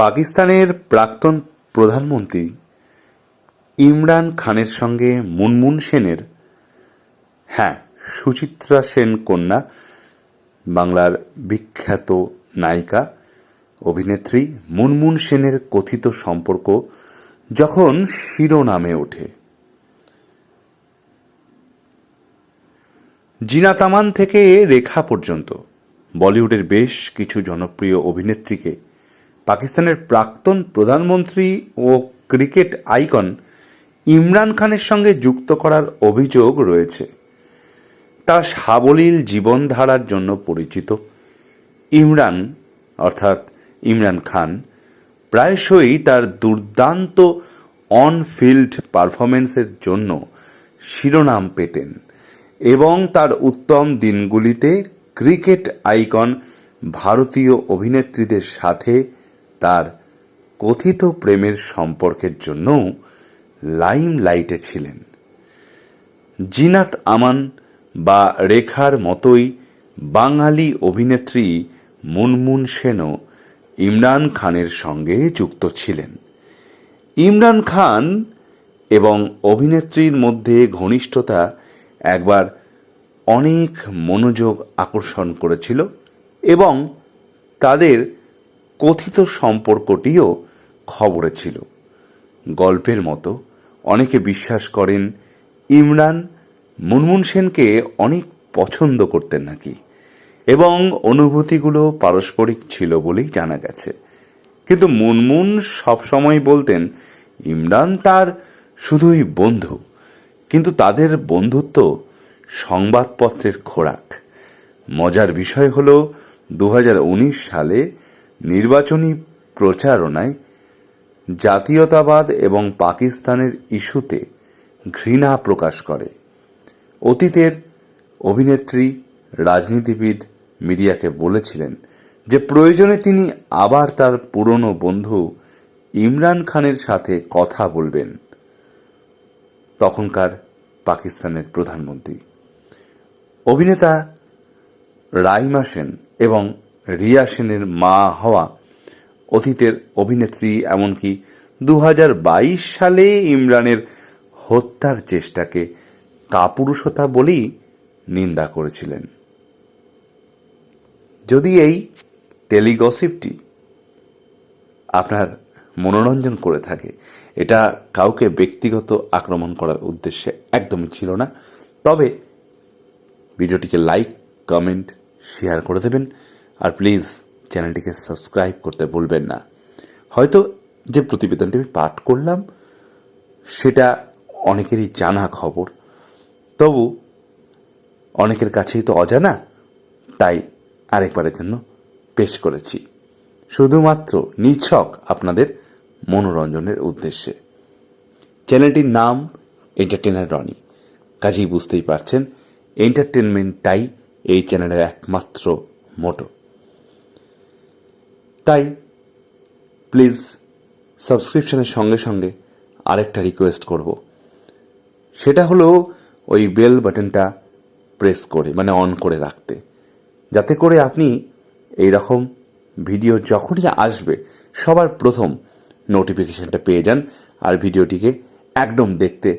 পাকিস্তানের প্রাক্তন প্রধানমন্ত্রী ইমরান খানের সঙ্গে মুনমুন সেনের হ্যাঁ সুচিত্রা সেন কন্যা, বাংলার বিখ্যাত নায়িকা, অভিনেত্রী মুনমুন সেনের কথিত সম্পর্ক যখন শিরোনামে ওঠে। জিনা তামান থেকে রেখা পর্যন্ত বলিউডের বেশ কিছু জনপ্রিয় অভিনেত্রীকে পাকিস্তানের প্রাক্তন প্রধানমন্ত্রী ও ক্রিকেট আইকন ইমরান খানের সঙ্গে যুক্ত করার অভিযোগ রয়েছে। তার সাবলীল জীবনধারার জন্য পরিচিত ইমরান, অর্থাৎ ইমরান খান, প্রায়শই তার দুর্দান্ত অন ফিল্ড পারফরমেন্সের জন্য শিরোনাম পেতেন এবং তার উত্তম দিনগুলিতে ক্রিকেট আইকন ভারতীয় অভিনেত্রীদের সাথে তার কথিত প্রেমের সম্পর্কের জন্যও লাইম লাইটে ছিলেন। জিনাত আমান বা রেখার মতোই বাঙালি অভিনেত্রী মুনমুন সেনও ইমরান খানের সঙ্গে যুক্ত ছিলেন। ইমরান খান এবং অভিনেত্রীর মধ্যে ঘনিষ্ঠতা একবার অনেক মনোযোগ আকর্ষণ করেছিল এবং তাদের কথিত সম্পর্কটিও খবরে ছিল। গল্পের মতো অনেকে বিশ্বাস করেন ইমরান মুনমুন সেনকে অনেক পছন্দ করতেন নাকি, এবং অনুভূতিগুলো পারস্পরিক ছিল বলেই জানা গেছে। কিন্তু মুনমুন সবসময় বলতেন, ইমরান তার শুধুই বন্ধু, কিন্তু তাদের বন্ধুত্ব সংবাদপত্রের খোরাক। মজার বিষয় হল দু হাজার উনিশ সালে নির্বাচনী প্রচারণায় জাতীয়তাবাদ এবং পাকিস্তানের ইস্যুতে ঘৃণা প্রকাশ করে। অতীতের অভিনেত্রী, রাজনীতিবিদ মিডিয়াকে বলেছিলেন যে প্রয়োজনে তিনি আবার তার পুরনো বন্ধু ইমরান খানের সাথে কথা বলবেন তখনকার পাকিস্তানের প্রধানমন্ত্রী। অভিনেতা রাইমা সেন এবং রিয়া সেনের মা হওয়া অতীতের অভিনেত্রী, এমনকি দু বাইশ সালে ইমরানের হত্যার চেষ্টাকে কাপুরুষতা বলেই নিন্দা করেছিলেন। যদি এই টেলিগসিপটি আপনার মনোরঞ্জন করে থাকে, এটা কাউকে ব্যক্তিগত আক্রমণ করার উদ্দেশ্যে একদমই ছিল না। তবে ভিডিওটিকে লাইক, কমেন্ট, শেয়ার করে দেবেন। আর প্লিজ চ্যানেলটিকে সাবস্ক্রাইব করতে ভুলবেন না। হয়তো যে প্রতিবেদনটি আমি পাঠ করলাম, সেটা অনেকেরই জানা খবর। তবু অনেকের কাছেই তো অজানা, তাই আরেকবারের জন্য পেশ করেছি। শুধুমাত্র নিছক আপনাদের মনোরঞ্জনের উদ্দেশ্যে। চ্যানেলটির নাম এন্টারটেনার রনি কাজেই বুঝতেই পারছেন এন্টারটেনমেন্টটাই এই চ্যানেলের একমাত্র মোটো। তাই প্লিজ সাবস্ক্রিপশনের সঙ্গে সঙ্গে আরেকটা রিকোয়েস্ট করব। সেটা হলো ওই বেল বাটনটা প্রেস করে মানে অন করে রাখতে। যাতে করে আপনি এই রকম ভিডিও যখনই আসবে, সবার প্রথম নোটিফিকেশানটা পেয়ে যান আর ভিডিওটিকে একদম দেখতে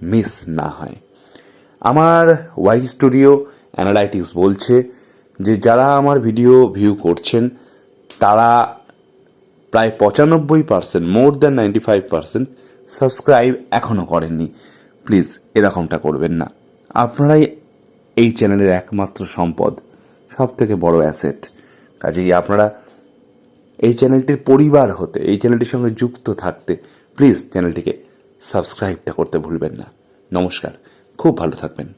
মিস না হয়। আমার ওয়াই স্টুডিও অ্যানালাইটিক্স বলছে যে, যারা আমার ভিডিও ভিউ করছেন তারা প্রায় পঁচানব্বই percent more than ninety five percent subscribe এখনও করেননি। প্লিজ এরকমটা করবেন না। আপনারাই এই চ্যানেলের একমাত্র সম্পদ সব থেকে বড় অ্যাসেট কাজেই আপনারা এই চ্যানেলটির পরিবার হতে, এই চ্যানেলটির সঙ্গে যুক্ত থাকতে প্লিজ চ্যানেলটিকে সাবস্ক্রাইবটা করতে ভুলবেন না। নমস্কার, খুব ভালো থাকবেন।